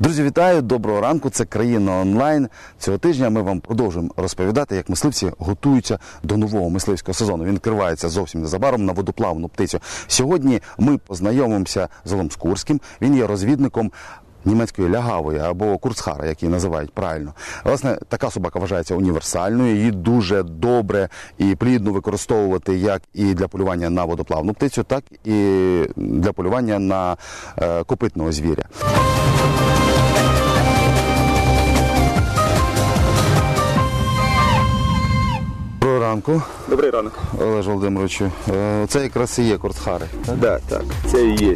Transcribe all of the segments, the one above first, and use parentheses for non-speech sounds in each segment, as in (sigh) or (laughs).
Друзі, вітаю! Доброго ранку. Це країна онлайн. Цього тижня ми вам продовжуємо розповідати, як мисливці готуються до нового мисливського сезону. Він відкривається зовсім незабаром на водоплавну птицю. Сьогодні ми познайомимося з Олем Скурським. Він є розвідником. Німецької лягавої або курцхара, як її називають правильно. Власне, така собака вважається універсальною. Її дуже добре і плідно використовувати як і для полювання на водоплавну птицю, так і для полювання на е, копитного звіря. Ранку, Добрий ранок. Олеж Володимировичу. Е, Це якраз і є курцхари. Да, так, це і є.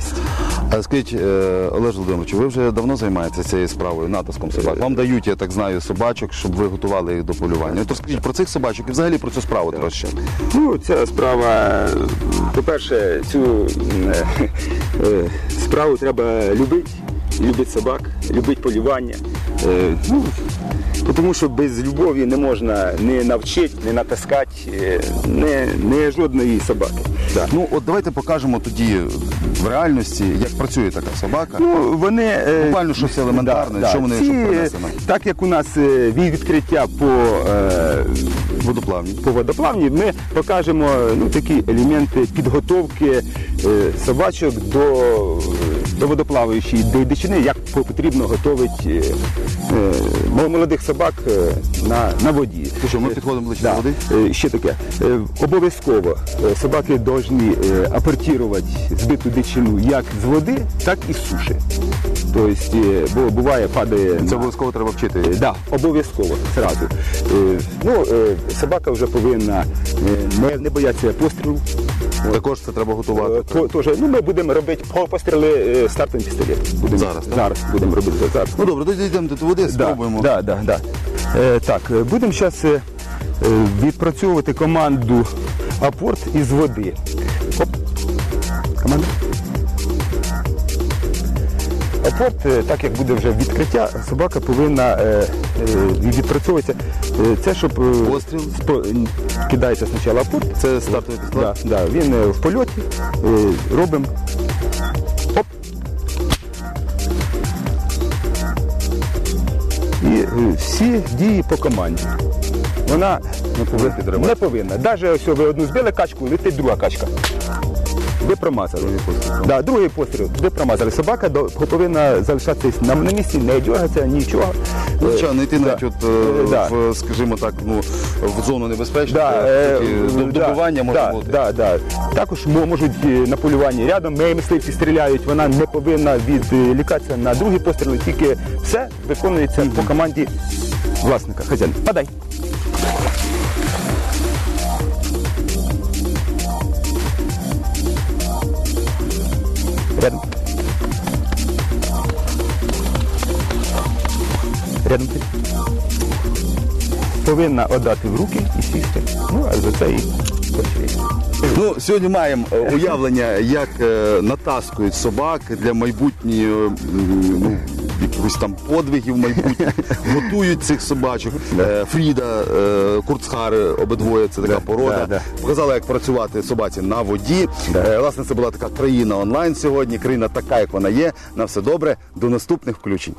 А скажіть, е, Олеж Володимирович, ви вже давно займаєтеся цією справою, натиском собак? Вам дають, я так знаю, собачок, щоб ви готували їх до полювання. То скажіть про цих собачок і взагалі про цю справу трошки. Ну, ця справа, по-перше, цю е, справу треба любити, любити собак, любити полювання. Е, ну, тому що без любові не можна не навчити, не натискати, е, не, не жодної собаки. Да. Ну, от давайте покажемо тоді в реальності, як працює така собака. Ну, вони е, Буквально щось елементарне, що вони ці, щоб е. Так як у нас е, відкриття по е, Водоплавні. по водоплавні, ми покажемо ну, такі елементи підготовки е, собачок до, до водоплаваючої до дичини, як потрібно готувати е, е, молодих собак е, на, на воді. То що, ми підходимо ближче Да. до води? Ще таке. Обов'язково собаки повинні апортувати збиту дичину як з води, так і з суші. Тобто, бо буває, падає. Це обов'язково треба вчити. Е, Да, обов'язково зразу. Ну, собака вже повинна не, не боятися пострілу. Також це треба готувати. Е, то- Тоже, ну, ми будемо робити по- постріли е, стартовим пістолетом. Будемо, Зараз, так? зараз будемо робити зараз. Ну добре, тоді йдемо до води, спробуємо. да, да, да. Е, так, е, будемо зараз відпрацьовувати команду апорт із води. Оп. Апорт, е, так як буде вже відкриття, собака повинна е, е, відпрацьовуватися. Е, Це щоб Постріл. спо- кидається спочатку апорт. Це стартовий пістолет? Да, да, він в польоті. Е, робимо. Оп. І всі дії по команді. Вона Не повинна не повинна. Навіть ось ви одну збили качку, летить друга качка. Ви промазали. Другий постріл, так. Да, другий постріл, ви промазали. Собака до- повинна залишатися на, на місці, не дергатися, нічого. Ну, Е, звичайно, йти да. навіть от, е, Е, да. в, скажімо так, ну, в зону небезпечну, Да, де е, да, добування може да, бути. Да, да. Також мо- можуть е, на полюванні рядом, ми мисливці стріляють, вона не повинна відлікатися на другий постріл, тільки все виконується по команді власника, хазяїна. Падай. Рядом. Повинна віддати в руки і сісти. Ну, а за це і. Ну, сьогодні маємо е, уявлення, як е, натаскують собак для майбутньої е, ну, якихось там подвигів майбутніх, (laughs) готують цих собачок. Е, Фріда, е, Курцхар, обидвоє це така Да, порода. да, да. Показали, як працювати собаці на воді. Е, Власне, це була така країна онлайн сьогодні. Країна така, як вона є. На все добре. До наступних включень.